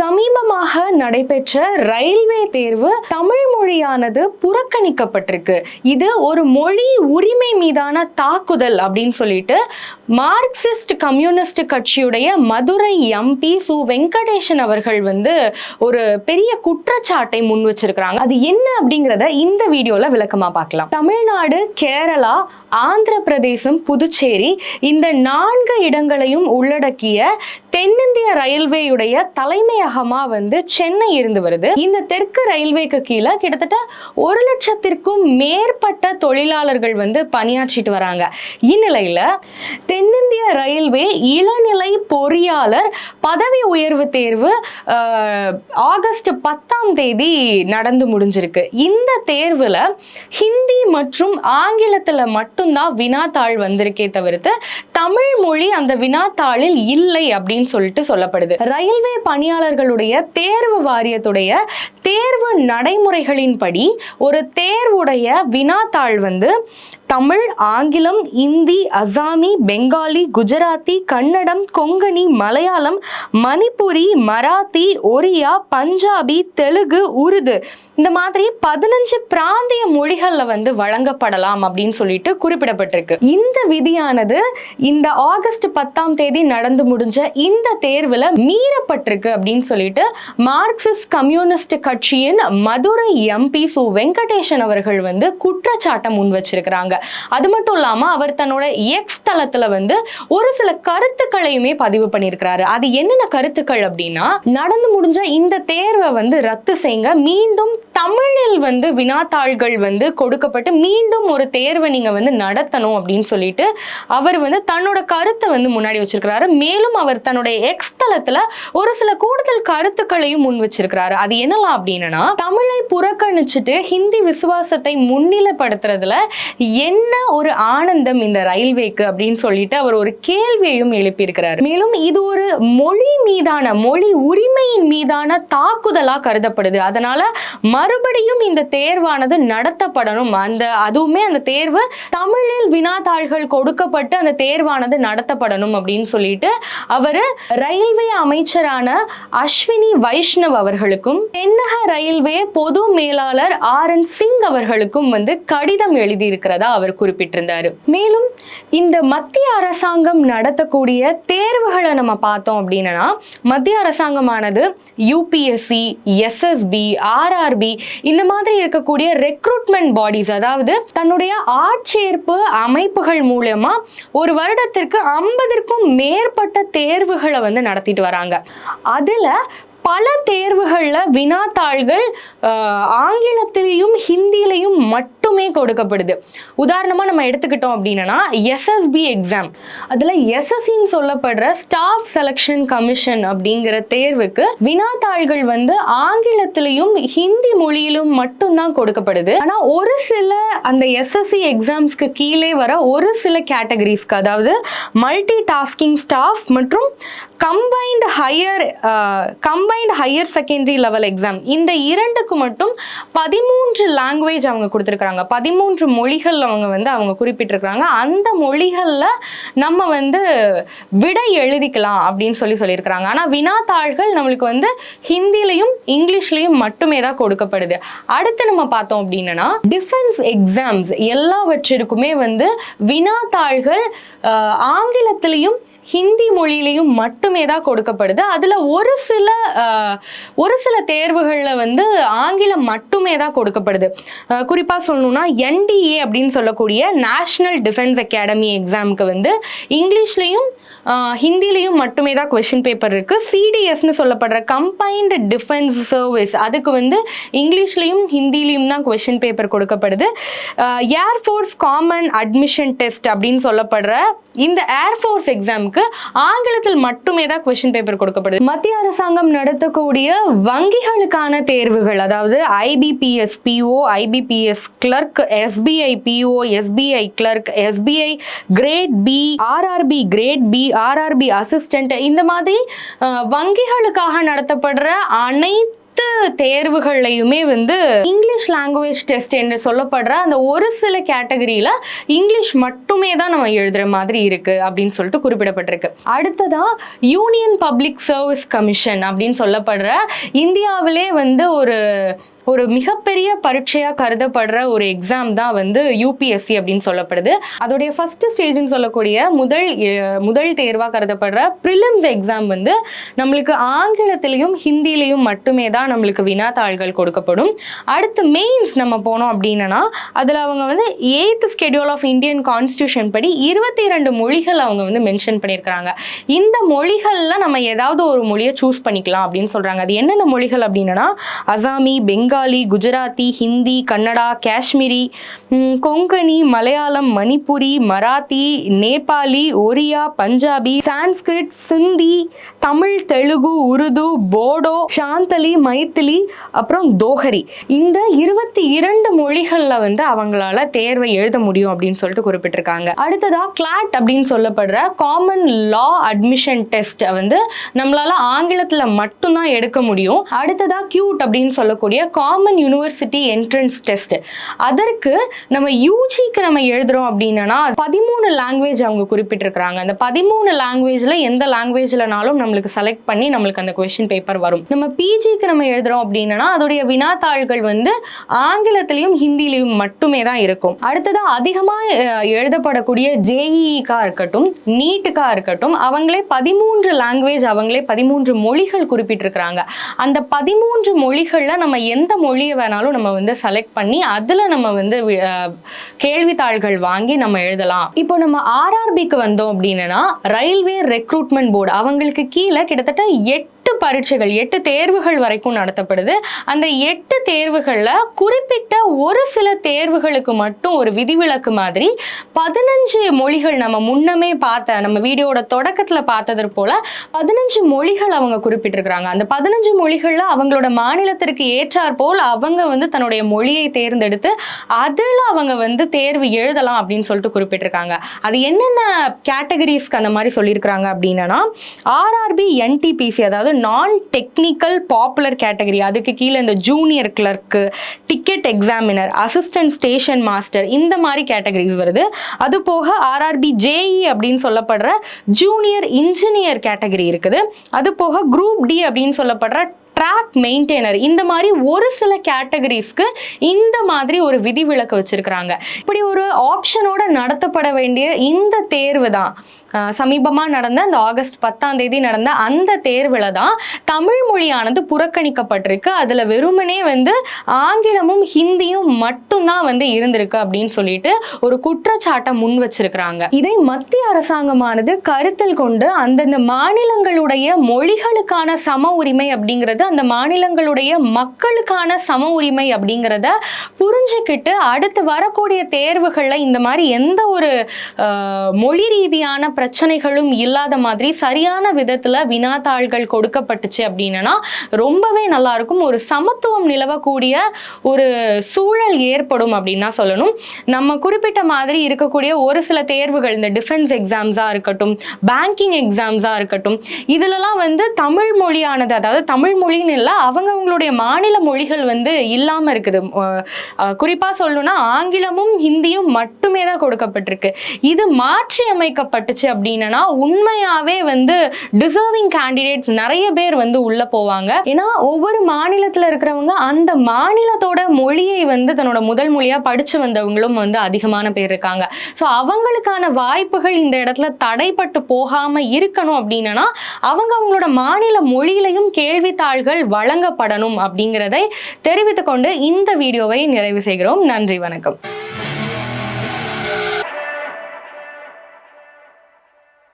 சமீபமாக நடைபெற்ற ரயில்வே தேர்வு தமிழ் மொழியானது புறக்கணிக்கப்பட்டிருக்கு. இது ஒரு மொழி உரிமை மீதான தாக்குதல் அப்படின்னு சொல்லிட்டு மார்க்சிஸ்ட் கம்யூனிஸ்ட் கட்சியுடைய மதுரை எம்பி சு. வெங்கடேசன் அவர்கள் வந்து ஒரு பெரிய குற்றச்சாட்டை முன் வச்சிருக்கிறாங்க. அது என்ன அப்படிங்கிறத இந்த வீடியோல விளக்கமா பார்க்கலாம். தமிழ்நாடு கேரளா ஆந்திர பிரதேசம் புதுச்சேரி இந்த நான்கு இடங்களையும் உள்ளடக்கிய தென்னிந்திய ரயில்வேயுடைய தலைமையகமா வந்து சென்னை இருந்து வருது. இந்த தெற்கு ரயில்வேக்கு கீழே கிட்டத்தட்ட ஒரு லட்சத்திற்கும் மேற்பட்ட தொழிலாளர்கள் வந்து பணியாற்றிட்டு வராங்க. இந்நிலையில தென்னிந்திய ரயில்வே இளநிலை பொறியாளர் பதவி உயர்வு தேர்வு ஆகஸ்ட் பத்தாம் தேதி நடந்து முடிஞ்சிருக்கு. இந்த தேர்வுல ஹிந்தி மற்றும் ஆங்கிலத்துல மட்டும்தான் வினாத்தாள் வந்திருக்கே தவிர்த்து தமிழ் மொழி அந்த வினாத்தாளில் இல்லை அப்படின்னு சொல்லிட்டு சொல்லப்படுது. ரயில்வே பணியாளர்களுடைய தேர்வு வாரியத்துடைய தேர்வு நடைமுறைகளின்படி ஒரு தேர்வுடைய வினாத்தாள் வந்து தமிழ் ஆங்கிலம் இந்தி அசாமி பெங்காலி குஜராத்தி கன்னடம் கொங்கணி மலையாளம் மணிப்புரி மராத்தி ஒரியா பஞ்சாபி தெலுங்கு உருது இந்த மாதிரி பதினஞ்சு பிராந்திய மொழிகளில் வந்து வழங்கப்படலாம் அப்படின்னு சொல்லிட்டு குறிப்பிடப்பட்டிருக்கு. இந்த விதியானது இந்த ஆகஸ்ட் பத்தாம் தேதி நடந்து முடிஞ்ச இந்த தேர்வில் மீறப்பட்டிருக்கு அப்படின்னு சொல்லிட்டு மார்க்சிஸ்ட் கம்யூனிஸ்ட் கட்சியின் மதுரை எம்பி சு வெங்கடேசன் அவர்கள் வந்து குற்றச்சாட்டை முன் வச்சிருக்கிறாங்க அது மட்டும் இல்லாம அவர் தன்னோட எக்ஸ் தளத்துல வந்து ஒரு சில கருத்துக்களையுமே பதிவு பண்ணியிருக்கிறாரு. அது என்னென்ன கருத்துக்கள் அப்படின்னா நடந்து முடிஞ்ச இந்த தேர்வை வந்து ரத்து செய்யுங்க மீண்டும் தமிழில் வந்து வினாத்தாள்கள் வந்து கொடுக்கப்பட்டு மீண்டும் ஒரு தேர்வை நீங்க வந்து நடத்தணும் அப்படின்னு சொல்லிட்டு அவர் வந்து தன்னோட கருத்தை வந்து முன்னாடி வச்சிருக்கிறாரு. மேலும் அவர் தன்னுடைய எக்ஸ் தளத்துல ஒரு சில கூடுதல் கருத்துக்களையும் முன் வச்சிருக்கிறாரு. அது என்னலாம் அப்படின்னா தமிழை புறக்கணிச்சுட்டு ஹிந்தி விசுவாசத்தை முன்னிலைப்படுத்துறதுல என்ன ஒரு ஆனந்தம் இந்த ரயில்வேக்கு அப்படின்னு சொல்லிட்டு அவர் ஒரு கேள்வியையும் எழுப்பியிருக்கிறார். மேலும் இது ஒரு மொழி மீதான மொழி உரிமையின் மீதான தாக்குதலா கருதப்படுது. அதனால மறுபடியும் இந்த தேர்வானது நடத்தப்படணும். அந்த அதுவுமே அந்த தேர்வு தமிழில் வினாத்தாள்கள் கொடுக்கப்பட்டு அந்த தேர்வானது நடத்தப்படணும் அப்படின்னு சொல்லிட்டு அவர் ரயில்வே அமைச்சரான அஸ்வினி வைஷ்ணவ் அவர்களுக்கும் தென்னக ரயில்வே பொது மேலாளர் ஆர் என் சிங் அவர்களுக்கும் வந்து கடிதம் எழுதியிருக்கிறதா அவர் குறிப்பிட்டிருந்தாரு. மேலும் இந்த மத்திய அரசாங்கம் நடத்தக்கூடிய தேர்வுகளை நம்ம பார்த்தோம் அப்படின்னா மத்திய அரசாங்கமானது யூபிஎஸ்சி எஸ்எஸ்பி ஆர்ஆர்பி இந்த மாதிரி இருக்கக்கூடிய ரெக்ரூட்மெண்ட் பாடிஸ் அதாவது தன்னுடைய ஆட்சேர்ப்பு அமைப்புகள் மூலயமா ஒரு வருடத்திற்கு ஐம்பதற்கும் மேற்பட்ட தேர்வுகளை வந்து நடத்திட்டு வராங்க. அதில் பல தேர்வுகளில் வினாத்தாள்கள் ஆங்கிலத்திலையும் ஹிந்திலையும் மட்டுமே கொடுக்கப்படுது. உதாரணமாக நம்ம எடுத்துக்கிட்டோம் அப்படின்னா எஸ்எஸ்பி எக்ஸாம் அதில் எஸ்எஸ்சின்னு சொல்லப்படுற ஸ்டாஃப் செலெக்ஷன் கமிஷன் அப்படிங்கிற தேர்வுக்கு வினாத்தாள்கள் வந்து ஆங்கிலத்திலையும் ஹிந்தி மொழியிலும் மட்டும்தான் கொடுக்கப்படுது. ஆனால் ஒரு சில அந்த எஸ்எஸ்சி எக்ஸாம்ஸ்க்கு கீழே வர ஒரு சில கேட்டகரிஸ்க்கு அதாவது மல்டி டாஸ்கிங் ஸ்டாஃப் மற்றும் combined higher cum combined higher secondary level exam இந்த இரண்டுக்கு மட்டும் பதிமூன்று லாங்குவேஜ் அவங்க கொடுத்துருக்குறாங்க. பதிமூன்று மொழிகள் அவங்க வந்து அவங்க குறிப்பிட்டிருக்கிறாங்க. அந்த மொழிகளில் நம்ம வந்து விடை எழுதிக்கலாம் அப்படின்னு சொல்லி சொல்லியிருக்கிறாங்க. ஆனால் வினாத்தாள்கள் நம்மளுக்கு வந்து ஹிந்திலையும் இங்கிலீஷ்லையும் மட்டுமே தான் கொடுக்கப்படுது. அடுத்து நம்ம பார்த்தோம் அப்படின்னா டிஃபென்ஸ் எக்ஸாம்ஸ் எல்லாவற்றிற்குமே வந்து வினாத்தாள்கள் ஆங்கிலத்திலையும் ஹிந்தி மொழியிலையும் மட்டுமே தான் கொடுக்கப்படுது. அதில் ஒரு சில ஒரு சில தேர்வுகளில் வந்து ஆங்கிலம் மட்டுமே தான் கொடுக்கப்படுது. குறிப்பாக சொல்லணும்னா என்டிஏ அப்படின்னு சொல்லக்கூடிய நேஷ்னல் டிஃபென்ஸ் அகாடமி எக்ஸாமுக்கு வந்து இங்கிலீஷ்லேயும் ஹிந்திலையும் மட்டுமே தான் கொஷின் பேப்பர் இருக்குது சிடிஎஸ்னு சொல்லப்படுற கம்பைன்டு டிஃபென்ஸ் சர்வீஸ் அதுக்கு வந்து இங்கிலீஷ்லேயும் ஹிந்திலையும் தான் கொஷின் பேப்பர் கொடுக்கப்படுது. Air force common admission test அப்படின்னு சொல்லப்படுற இந்த ஏர்ஃபோர்ஸ் எக்ஸாமுக்கு ஆங்கிலத்தில் மட்டுமே தான் கொஷின் பேப்பர் கொடுக்கப்படுது. மத்திய அரசாங்கம் நடத்தக்கூடிய வங்கிகளுக்கான தேர்வுகள் அதாவது IBPS PO IBPS clerk SBI PO SBI clerk SBI grade B RRB grade B RRB assistant இந்த மாதிரி வங்கிகளுக்காக நடத்தப்படுற அனைத்து அனைத்து தேர்வுகள்லையுமே வந்து இங்கிலீஷ் லாங்குவேஜ் டெஸ்ட் என்று சொல்லப்படுற அந்த ஒரு சில கேட்டகரியில இங்கிலீஷ் மட்டுமே தான் நம்ம எழுதுற மாதிரி இருக்கு அப்படின்னு சொல்லிட்டு குறிப்பிடப்பட்டிருக்கு. அடுத்ததா யூனியன் பப்ளிக் சர்வீஸ் கமிஷன் அப்படின்னு சொல்லப்படுற இந்தியாவிலே வந்து ஒரு ஒரு மிகப்பெரிய பரீட்சையாக கருதப்படுற ஒரு எக்ஸாம் தான் வந்து யூபிஎஸ்சி அப்படின்னு சொல்லப்படுது. அதோடைய ஃபர்ஸ்ட் ஸ்டேஜ்னு சொல்லக்கூடிய முதல் முதல் தேர்வாக கருதப்படுற ப்ரிலிம்ஸ் எக்ஸாம் வந்து நம்மளுக்கு ஆங்கிலத்திலையும் ஹிந்திலையும் மட்டுமே தான் நம்மளுக்கு வினாத்தாள்கள் கொடுக்கப்படும். அடுத்து மெயின்ஸ் நம்ம போனோம் அப்படின்னா அதில் அவங்க வந்து eighth schedule of Indian constitution படி இருபத்தி ரெண்டு மொழிகள் அவங்க வந்து மென்ஷன் பண்ணியிருக்கிறாங்க. இந்த மொழிகளில் நம்ம ஏதாவது ஒரு மொழியை சூஸ் பண்ணிக்கலாம் அப்படின்னு சொல்கிறாங்க அது என்னென்ன மொழிகள் அப்படின்னா அசாமி பெங்காலி குஜராத்தி ஹிந்தி கன்னடா காஷ்மீரி கொங்கணி மலையாளம் மணிப்புரி மராத்தி நேபாளி ஒரியா பஞ்சாபி சான்ஸ்கிரிட் சிந்தி தமிழ் தெலுங்கு உருது போடோ சாந்தலி மைத்திலி அப்புறம் தோஹரி. இந்த இருபத்தி இரண்டு மொழிகளில் வந்து அவங்களால தேர்வை எழுத முடியும் அப்படின்னு சொல்லிட்டு குறிப்பிட்டிருக்காங்க. அடுத்ததா கிளாட் அப்படின்னு சொல்லப்படுற காமன் லா அட்மிஷன் டெஸ்ட் வந்து நம்மளால ஆங்கிலத்தில் மட்டும்தான் எடுக்க முடியும். அடுத்ததா கியூட் அப்படின்னு சொல்லக்கூடிய காமன் யூனிவர்சிட்டி என்ட்ரன்ஸ் டெஸ்ட் அதற்கு நம்ம யூஜிக்கு நம்ம எழுதுறோம் அப்படின்னா பதிமூணு லாங்குவேஜ் அவங்க குறிப்பிட்டிருக்கிறாங்க. அந்த பதிமூணு லாங்குவேஜ்ல எந்த லாங்குவேஜ்லனாலும் நம்மளுக்கு செலக்ட் பண்ணி நம்மளுக்கு அந்த கொஸ்டின் பேப்பர் வரும். நம்ம பிஜிக்கு நம்ம எழுதுறோம் அப்படின்னா அதோடைய வினாத்தாள்கள் வந்து ஆங்கிலத்திலையும் ஹிந்திலையும் மட்டுமே தான் இருக்கும். அடுத்தது அதிகமாக எழுதப்படக்கூடிய ஜேஇக்கா இருக்கட்டும் நீட்டுக்கா இருக்கட்டும் அவங்களே பதிமூன்று லாங்குவேஜ் அவங்களே பதிமூன்று மொழிகள் குறிப்பிட்டிருக்கிறாங்க. அந்த பதிமூன்று மொழிகளில் நம்ம எந்த மொழியை வேணாலும் நம்ம வந்து செலக்ட் பண்ணி அதுல நம்ம வந்து கேள்வித்தாள்கள் வாங்கி நம்ம எழுதலாம். இப்போ நம்ம ஆர்ஆர்பிக்கு வந்தோம் அப்படின்னா ரயில்வே ரெக்ரூட்மெண்ட் போர்டு அவங்களுக்கு கீழே கிட்டத்தட்ட எட்டு பரீட்சைகள் எட்டு தேர்வுகள் வரைக்கும் நடத்தப்படுது. அந்த எட்டு தேர்வுகளில் குறிப்பிட்ட ஒரு சில தேர்வுகளுக்கு மட்டும் ஒரு விதிவிலக்கு மாதிரி பதினஞ்சு மொழிகள் நம்ம முன்னமே பார்த்த நம்ம வீடியோட தொடக்கத்தில் பார்த்தது போல பதினஞ்சு மொழிகள் அவங்க குறிப்பிட்டிருக்கிறாங்க. அந்த பதினஞ்சு மொழிகளில் அவங்களோட மாநிலத்திற்கு ஏற்றார் போல் அவங்க வந்து தன்னுடைய மொழியை தேர்ந்தெடுத்து அதில் அவங்க வந்து தேர்வு எழுதலாம் அப்படின்னு சொல்லிட்டு குறிப்பிட்டிருக்காங்க. அது என்னென்ன கேட்டகரிஸ்க்கு அந்த மாதிரி சொல்லியிருக்கிறாங்க அப்படின்னா ஆர்ஆர்பி என்டிபிசி அதாவது நான் டெக்னிக்கல் பாப்புலர் கேட்டகரி அதுக்கு கீழே இந்த junior clerk ticket examiner assistant station master இந்த மாதிரி கேட்டகரிஸ் வருது. அது போக ஆர்ஆர்பி ஜேஇ அப்படின்னு சொல்லப்படுற ஜூனியர் இன்ஜினியர் கேட்டகரி இருக்குது. அது போக குரூப் டி அப்படின்னு சொல்லப்படுற ட்ராக் மெயின்டைனர் இந்த மாதிரி ஒரு சில கேட்டகரிஸ்க்கு இந்த மாதிரி ஒரு விதிவிலக்கு வச்சிருக்கிறாங்க. இப்படி ஒரு ஆப்ஷனோட நடத்தப்பட வேண்டிய இந்த தேர்வு தான். சமீபமாக நடந்த அந்த ஆகஸ்ட் பத்தாம் தேதி நடந்த அந்த தேர்வில் தான் தமிழ் மொழியானது புறக்கணிக்கப்பட்டிருக்கு. அதில் வெறுமனே வந்து ஆங்கிலமும் ஹிந்தியும் மட்டும்தான் வந்து இருந்திருக்கு அப்படின்னு சொல்லிட்டு ஒரு குற்றச்சாட்டை முன் வச்சிருக்கிறாங்க. இதை மத்திய அரசாங்கமானது கருத்தில் கொண்டு அந்தந்த மாநிலங்களுடைய மொழிகளுக்கான சம உரிமை அப்படிங்கிறது அந்த மாநிலங்களுடைய மக்களுக்கான சம உரிமை அப்படிங்கிறத புரிஞ்சுக்கிட்டு அடுத்து வரக்கூடிய தேர்வுகளில் இந்த மாதிரி எந்த ஒரு மொழி ரீதியான பிரச்சனைகளும் இல்லாத மாதிரி சரியான விதத்தில் வினாத்தாள்கள் கொடுக்கப்பட்டுச்சு அப்படின்னா ரொம்பவே நல்லா இருக்கும் ஒரு சமத்துவம் நிலவக்கூடிய ஒரு சூழல் ஏற்படும் அப்படின்னு தான் சொல்லணும். நம்ம குறிப்பிட்ட மாதிரி இருக்கக்கூடிய ஒரு சில தேர்வுகள் இந்த டிஃபென்ஸ் எக்ஸாம்ஸாக இருக்கட்டும் பேங்கிங் எக்ஸாம்ஸாக இருக்கட்டும் இதுலலாம் வந்து தமிழ் மொழியானது அதாவது தமிழ் மொழின்னு இல்லை அவங்கவுங்களுடைய மாநில மொழிகள் வந்து இல்லாமல் இருக்குது. குறிப்பாக சொல்லணும்னா ஆங்கிலமும் ஹிந்தியும் மட்டுமே தான் கொடுக்கப்பட்டிருக்கு. இது மாற்றி அமைக்கப்பட்டுச்சு அப்படின்னா உண்மையாவே வந்து டிசர்விங் கேண்டிடேட்ஸ் நிறைய பேர் வந்து உள்ள போவாங்க. ஏன்னா ஒவ்வொரு மாநிலத்தில் இருக்கிறவங்க அந்த மாநிலத்தோட மொழியை வந்து தன்னோட முதல் மொழியா படிச்சு வந்தவங்களும் வந்து அதிகமான பேர் இருக்காங்க. ஸோ அவங்களுக்கான வாய்ப்புகள் இந்த இடத்துல தடைப்பட்டு போகாம இருக்கணும் அப்படின்னா அவங்க அவங்களோட மாநில மொழியிலையும் கேள்வித்தாள்கள் வழங்கப்படணும் அப்படிங்கிறதை தெரிவித்துக் கொண்டு இந்த வீடியோவை நிறைவு செய்கிறோம். நன்றி வணக்கம்.